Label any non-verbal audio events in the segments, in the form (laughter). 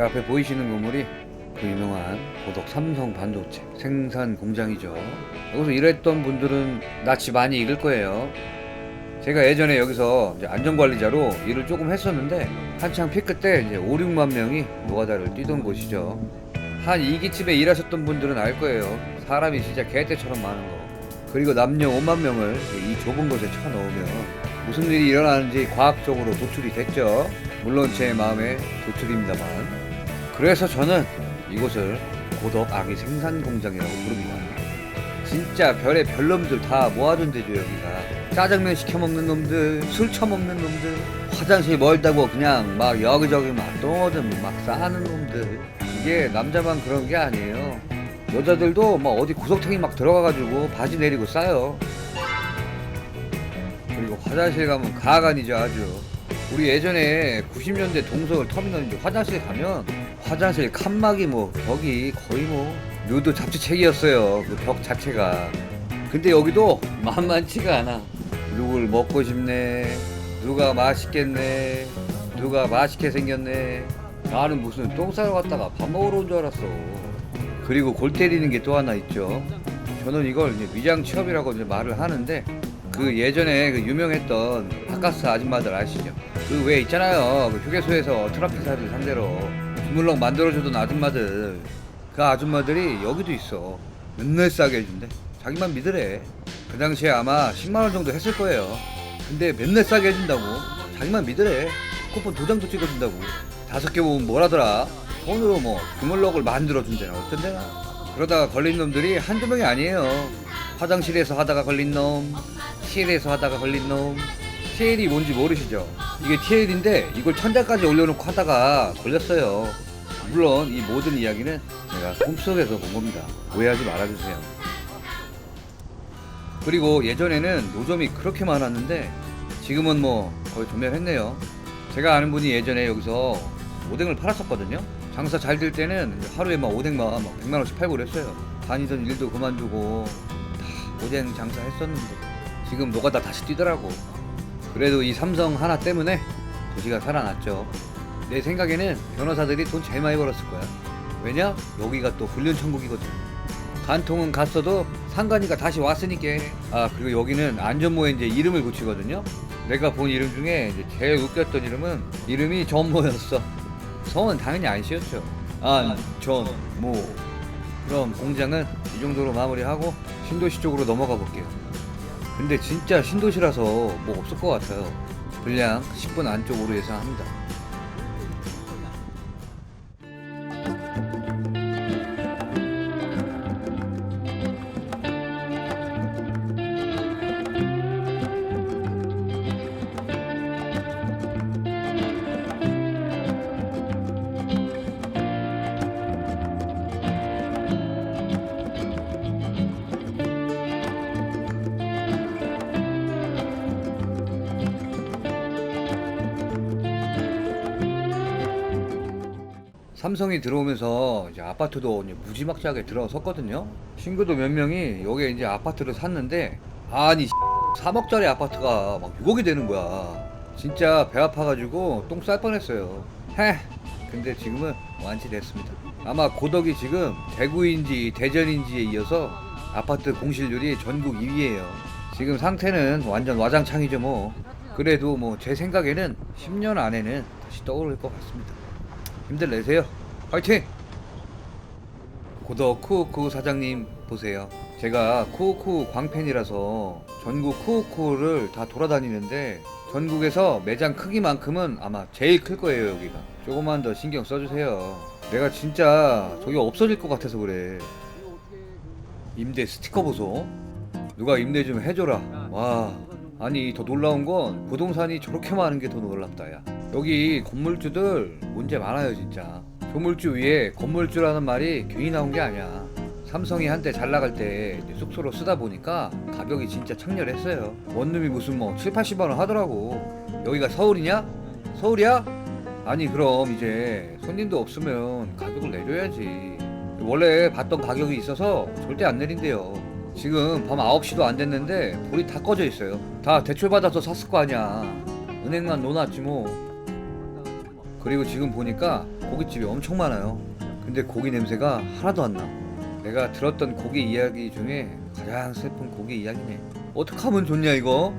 이 앞에 보이시는 건물이 그 유명한 고덕 삼성 반도체 생산 공장이죠. 여기서 일했던 분들은 낯이 많이 익을 거예요. 제가 예전에 여기서 안전관리자로 일을 조금 했었는데 한창 피크 때 이제 5, 6만 명이 노가다를 뛰던 곳이죠. 한 이기쯤에 일하셨던 분들은 알 거예요. 사람이 진짜 개떼처럼 많은 거. 그리고 남녀 5만 명을 이 좁은 곳에 쳐넣으면 무슨 일이 일어나는지 과학적으로 도출이 됐죠. 물론 제 마음의 도출입니다만. 그래서 저는 이곳을 고덕 아기 생산 공장이라고 부릅니다. 진짜 별의 별놈들 다 모아둔 데죠 여기가. 짜장면 시켜 먹는 놈들, 술 처먹는 놈들, 화장실 멀다고 그냥 막 여기저기 막 똥오줌 막 싸는 놈들. 이게 남자만 그런 게 아니에요. 여자들도 막 어디 구석탱이 막 들어가가지고 바지 내리고 싸요. 그리고 화장실 가면 가관이죠 아주. 우리 예전에 90년대 동서울 터미널 이제 화장실 가면 화장실 칸막이 뭐 벽이 거의 뭐 누드 잡지책이었어요 그 벽 자체가. 근데 여기도 만만치가 않아. 누굴 먹고 싶네. 누가 맛있겠네. 누가 맛있게 생겼네. 나는 무슨 똥 싸러 갔다가 밥 먹으러 온 줄 알았어. 그리고 골 때리는 게 또 하나 있죠. 저는 이걸 이제 위장 취업이라고 이제 말을 하는데 그 예전에 그 유명했던 바카스 아줌마들 아시죠? 그 왜 있잖아요. 그 휴게소에서 트라피사들 상대로 주물럭 만들어주던 아줌마들 그 아줌마들이 여기도 있어. 맨날 싸게 해준대. 자기만 믿으래. 그 당시에 아마 10만 원 정도 했을 거예요. 근데 맨날 싸게 해준다고. 자기만 믿으래. 쿠폰 도장도 찍어준다고. 다섯 개 모으면 뭐라더라. 돈으로 뭐 주물럭을 만들어 준대나 어쩐대나. 그러다가 걸린 놈들이 한두 명이 아니에요. 화장실에서 하다가 걸린 놈, TL에서 하다가 걸린 놈. TL이 뭔지 모르시죠? 이게 TL인데 이걸 천장까지 올려놓고 하다가 걸렸어요. 물론 이 모든 이야기는 제가 꿈속에서 본 겁니다. 오해하지 말아주세요. 그리고 예전에는 노점이 그렇게 많았는데 지금은 뭐 거의 조멸했네요. 제가 아는 분이 예전에 여기서 오뎅을 팔았었거든요. 장사 잘 될 때는 하루에 막 오뎅만 막 100만 원씩 팔고 그랬어요. 다니던 일도 그만두고 다 오뎅 장사 했었는데 지금 노가다 다시 뛰더라고. 그래도 이 삼성 하나 때문에 도시가 살아났죠. 내 생각에는 변호사들이 돈 제일 많이 벌었을 거야. 왜냐? 여기가 또 훈련 천국이거든. 간통은 갔어도 상관이가 다시 왔으니까. 아 그리고 여기는 안전모에 이제 이름을 붙이거든요. 내가 본 이름 중에 이제 제일 웃겼던 이름은 이름이 전모였어. 성은 당연히 안 씌웠죠. 안 전 모. 그럼 공장은 이 정도로 마무리하고 신도시 쪽으로 넘어가 볼게요. 근데 진짜 신도시라서 뭐 없을 것 같아요. 분량 10분 안쪽으로 예상합니다. 삼성이 들어오면서 이제 아파트도 이제 무지막지하게 들어섰거든요. 친구도 몇 명이 여기 이제 아파트를 샀는데 아니 3억짜리 아파트가 막 6억이 되는 거야. 진짜 배 아파가지고 똥 쌀 뻔했어요. 헤. 근데 지금은 완치됐습니다. 아마 고덕이 지금 대구인지 대전인지에 이어서 아파트 공실률이 전국 2위예요. 지금 상태는 완전 와장창이죠 뭐. 그래도 뭐 제 생각에는 10년 안에는 다시 떠오를 것 같습니다. 힘들 내세요. 화이팅! 고덕 쿠오쿠 사장님 보세요. 제가 쿠오쿠 광팬이라서 전국 쿠오쿠를 다 돌아다니는데 전국에서 매장 크기만큼은 아마 제일 클 거예요 여기가. 조금만 더 신경 써주세요. 내가 진짜 저기 없어질 것 같아서 그래. 임대 스티커 보소. 누가 임대 좀 해줘라. 와. 아니 더 놀라운 건 부동산이 저렇게 많은 게 더 놀랍다 야. 여기 건물주들 문제 많아요 진짜. 조물주 위에 건물주라는 말이 괜히 나온 게 아니야. 삼성이 한때 잘 나갈 때 숙소로 쓰다 보니까 가격이 진짜 창렬했어요. 원룸이 무슨 뭐 7, 80만 원 하더라고. 여기가 서울이냐? 서울이야? 아니 그럼 이제 손님도 없으면 가격을 내줘야지. 원래 받던 가격이 있어서 절대 안 내린대요. 지금 밤 9시도 안 됐는데 불이 다 꺼져 있어요. 다 대출 받아서 샀을 거 아니야. 은행만 놓았지 뭐. 그리고 지금 보니까 고깃집이 엄청 많아요. 근데 고기 냄새가 하나도 안 나. 내가 들었던 고기 이야기 중에 가장 슬픈 고기 이야기네. 어떻게 하면 좋냐 이거?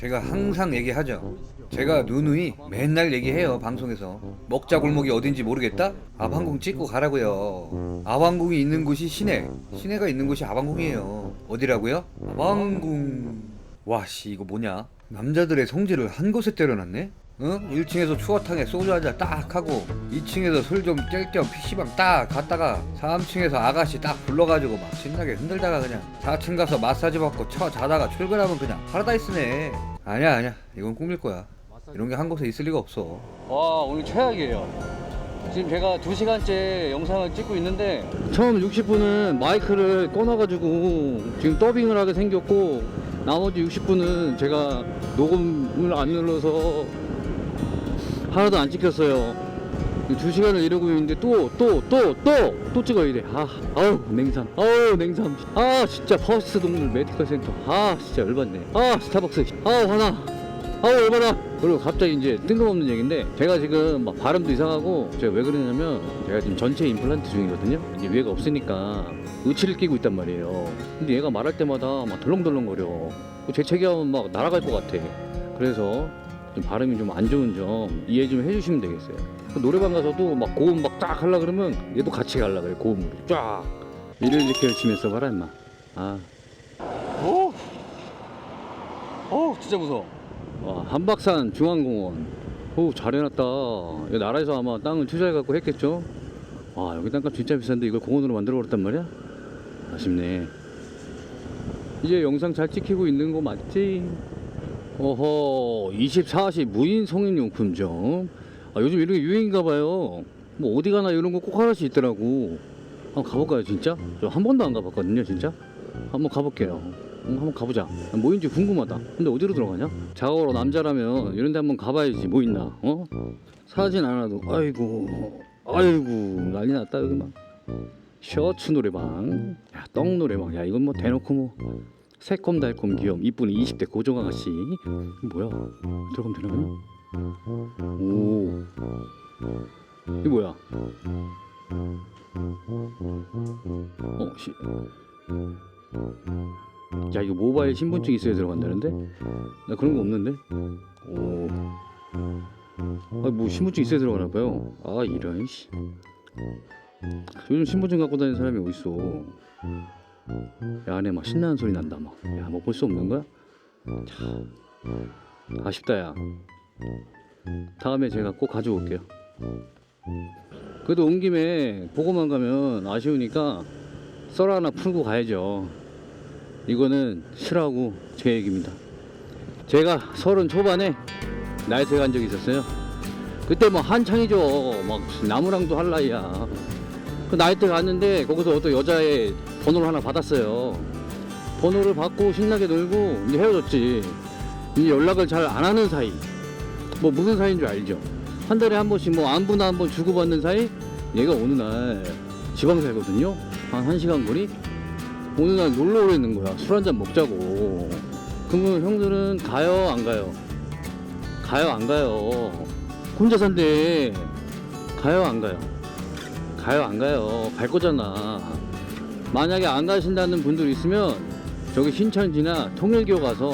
제가 항상 얘기하죠. 제가 누누이 맨날 얘기해요 방송에서 먹자 골목이 어딘지 모르겠다? 아방궁 찍고 가라고요. 아방궁이 있는 곳이 시내, 시내가 있는 곳이 아방궁이에요. 어디라고요? 아방궁. 와씨 이거 뭐냐? 남자들의 성질을 한 곳에 때려놨네? 응? 1층에서 추어탕에 소주 한 잔 딱 하고 2층에서 술 좀 깰겸 PC방 딱 갔다가 3층에서 아가씨 딱 불러가지고 막 신나게 흔들다가 그냥 4층 가서 마사지 받고 쳐 자다가 출근하면 그냥 파라다이스네. 아니야 아니야. 이건 꿈일 거야. 이런 게 한 곳에 있을 리가 없어. 와 오늘 최악이에요. 지금 제가 2시간째 영상을 찍고 있는데 처음 60분은 마이크를 꺼놔가지고 지금 더빙을 하게 생겼고 나머지 60분은 제가 녹음을 안 눌러서 하나도 안 찍혔어요. 2시간을 이러고 있는데 또 또 또 또 또 찍어야 돼 아, 아우 냉삼. 아우 냉삼. 아 진짜 퍼스트 동물 메디컬 센터. 아 진짜 열받네. 아 스타벅스. 아우 화나. 아우 얼마나. 그리고 갑자기 이제 뜬금없는 얘기인데 제가 지금 막 발음도 이상하고 제가 왜 그러냐면 제가 지금 전체 임플란트 중이거든요? 이제 위에가 없으니까 의치를 끼고 있단 말이에요. 근데 얘가 말할 때마다 막 덜렁덜렁거려. 재채기하면 막 날아갈 것 같아. 그래서 좀 발음이 좀 안 좋은 점 이해 좀 해주시면 되겠어요 그 노래방 가서도 막 고음 막 딱 하려 그러면 얘도 같이 갈라 그래 고음으로 쫙 일을 이렇게 열심히 했어 봐라 임마 아 오! 오 진짜 무서워 와, 한박산 중앙공원. 오, 잘 해놨다. 이 나라에서 아마 땅을 투자해 갖고 했겠죠? 와, 여기 땅값 진짜 비싼데 이걸 공원으로 만들어 버렸단 말이야? 아쉽네. 이제 영상 잘 찍히고 있는 거 맞지? 어허, 24시 무인 성인용품점. 아, 요즘 이런 게 유행인가 봐요. 뭐 어디 가나 이런 거 꼭 하나씩 있더라고. 한번 가볼까요, 진짜? 저 한 번도 안 가봤거든요, 진짜? 한번 가볼게요. 응, 한번 가보자. 뭐인지 궁금하다. 근데 어디로 들어가냐? 작업으로 남자라면 이런 데 한번 가봐야지. 뭐 있나? 어? 사진 하나도. 아이고. 아이고. 난리 났다, 여기 막. 셔츠 노래방. 야, 떡 노래방. 야, 이건 뭐 대놓고 뭐. 새콤달콤 귀염 이쁜 20대 고정 아가씨. 이거 뭐야? 들어가면 되나? 오. 이게 뭐야? 어, 시. 야 이거 모바일 신분증 있어야 들어간다는데? 나 그런 거 없는데? 오. 아뭐 신분증 있어야 들어가나 봐요. 아 이런 씨. 요즘 신분증 갖고 다니는 사람이 어딨어? 야 안에 막 신나는 소리 난다 막. 야 뭐 볼 수 없는 거야? 참 아쉽다 야. 다음에 제가 꼭 가져올게요. 그래도 온 김에 보고만 가면 아쉬우니까 썰 하나 풀고 가야죠. 이거는 실하고 제 얘기입니다. 제가 서른 초반에 나이트에 간 적이 있었어요. 그때 뭐 한창이죠. 막 나무랑도 할 나이야. 그 나이트 갔는데 거기서 어떤 여자의 번호를 하나 받았어요. 번호를 받고 신나게 놀고 이제 헤어졌지. 이제 연락을 잘 안 하는 사이. 뭐 무슨 사이인 줄 알죠. 한 달에 한 번씩 뭐 안부나 한 번 주고받는 사이. 얘가 어느 날 지방 살거든요. 한 1시간 거리. 어느 날 놀러 오려는 거야. 술 한 잔 먹자고. 그러면 형들은 가요, 안 가요? 가요, 안 가요? 혼자 산대. 가요, 안 가요? 가요, 안 가요? 갈 거잖아. 만약에 안 가신다는 분들 있으면 저기 신천지나 통일교 가서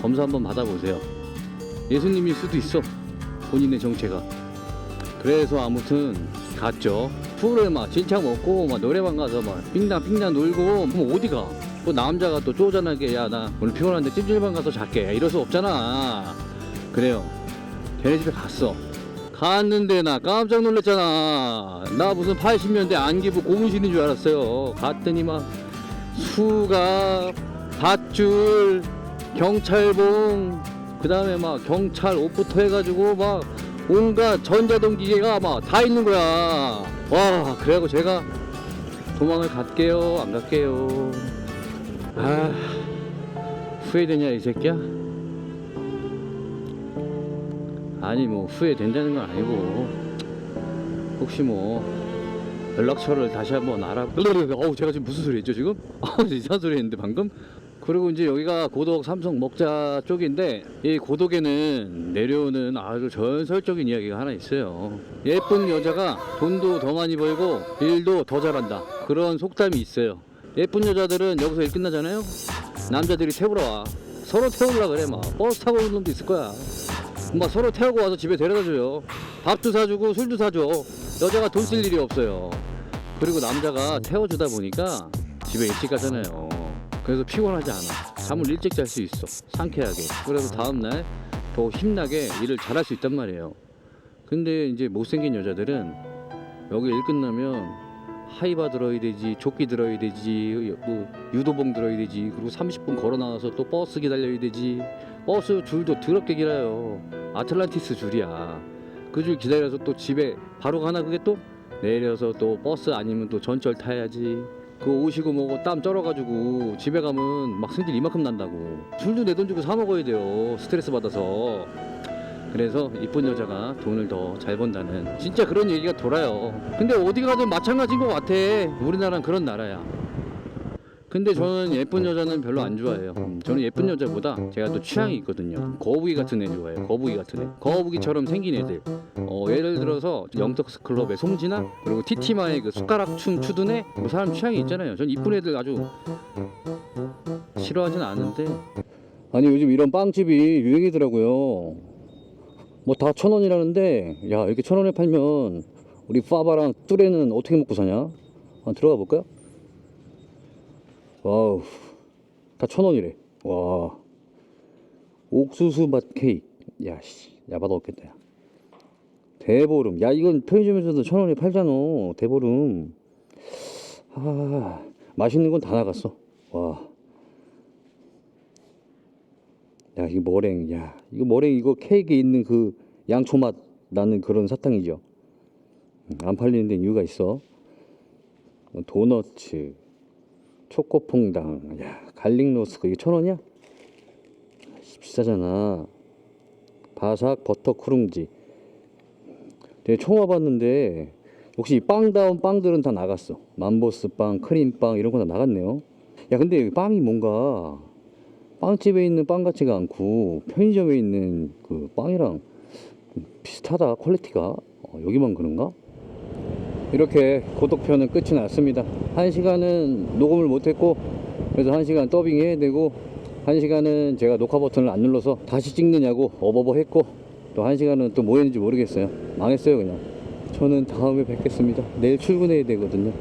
검사 한번 받아보세요. 예수님일 수도 있어. 본인의 정체가. 그래서 아무튼 갔죠. 술을 막 진창 먹고 막 노래방 가서 막 삥당 삥당 놀고 그럼 어디 가? 뭐 남자가 또 쪼잔하게 야 나 오늘 피곤한데 찜질방 가서 잘게 이럴 수 없잖아. 그래요. 걔네 집에 갔어. 갔는데 나 깜짝 놀랐잖아. 나 무슨 80년대 안기부 고무신인 줄 알았어요. 갔더니 막 수갑, 밧줄, 경찰봉, 그 다음에 막 경찰 옷부터 해가지고 막 온갖 전자동 기계가 막 다 있는 거야. 와, 그래갖고 제가 도망을 갈게요, 안 갈게요. 아, 후회되냐, 이 새끼야? 아니, 뭐, 후회된다는 건 아니고, 혹시 뭐, 연락처를 다시 한번 알아. (laughs) 어우, 제가 지금 무슨 소리 했죠, 지금? (laughs) 아, 이상한 소리 했는데, 방금? 그리고 이제 여기가 고덕 삼성 먹자 쪽인데 이 고덕에는 내려오는 아주 전설적인 이야기가 하나 있어요. 예쁜 여자가 돈도 더 많이 벌고 일도 더 잘한다. 그런 속담이 있어요. 예쁜 여자들은 여기서 일 끝나잖아요. 남자들이 태우러 와. 서로 태우려 그래 막 버스 타고 오는 놈도 있을 거야. 막 서로 태우고 와서 집에 데려다 줘요. 밥도 사주고 술도 사줘. 여자가 돈 쓸 일이 없어요. 그리고 남자가 태워주다 보니까 집에 일찍 가잖아요. 그래서 피곤하지 않아. 잠을 일찍 잘 수 있어. 상쾌하게. 그래서 다음날 더 힘나게 일을 잘할 수 있단 말이에요. 근데 이제 못생긴 여자들은 여기 일 끝나면 하이바 들어야 되지, 조끼 들어야 되지, 뭐 유도봉 들어야 되지, 그리고 30분 걸어 나와서 또 버스 기다려야 되지. 버스 줄도 더럽게 길어요. 아틀란티스 줄이야. 그 줄 기다려서 또 집에 바로 가나 그게 또 내려서 또 버스 아니면 또 전철 타야지. 그거 오시고 뭐고 땀 쩔어가지고 집에 가면 막 승질 이만큼 난다고. 술도 내 돈 주고 사 먹어야 돼요. 스트레스 받아서. 그래서 이쁜 여자가 돈을 더 잘 번다는 진짜 그런 얘기가 돌아요. 근데 어디 가든 마찬가지인 것 같아. 우리나라는 그런 나라야. 근데 저는 예쁜 여자는 별로 안 좋아해요. 음, 저는 예쁜 여자보다 제가 또 취향이 있거든요. 거북이 같은 애 좋아해요. 거북이 같은 애. 거북이처럼 생긴 애들. 어, 예를 들어서 영덕스 클럽의 송진아 그리고 티티마의 그 숟가락 춤 추던 애. 뭐 사람 취향이 있잖아요. 전 이쁜 애들 아주 싫어하진 않은데. 아니 요즘 이런 빵집이 유행이더라고요. 뭐 다 천 원이라는데 야 이렇게 천 원에 팔면 우리 파바랑 뚜레는 어떻게 먹고 사냐? 한번 들어가 볼까요? 와우. 다 천 원이래. 와. 옥수수 맛 케이크. 야씨. 야바다 없겠다 야. 대보름. 야 이건 편의점에서도 천 원에 팔잖아 대보름. 아 맛있는 건 다 나갔어. 와. 야, 이거 머랭, 야, 이거 머랭 이거 케이크에 있는 그 양초 맛 나는 그런 사탕이죠. 음, 안 팔리는 데는 이유가 있어. 도너츠, 초코퐁당, 야, 갈릭 로스크 이게 천 원이야? 비싸잖아. 바삭 버터 크룽지. 내가 처음 와봤는데 역시 이 빵다운 빵들은 다 나갔어. 만보스 빵, 크림빵 이런 거 다 나갔네요. 야, 근데 빵이 뭔가 빵집에 있는 빵 같지가 않고 편의점에 있는 그 빵이랑 좀 비슷하다 퀄리티가 어, 여기만 그런가? 이렇게 고독편은 끝이 났습니다. 한 시간은 녹음을 못했고 그래서 한 시간 더빙 해야 되고 한 시간은 제가 녹화 버튼을 안 눌러서 다시 찍느냐고 어버버 했고 또 한 시간은 또 뭐 했는지 모르겠어요. 망했어요 그냥. 저는 다음에 뵙겠습니다. 내일 출근해야 되거든요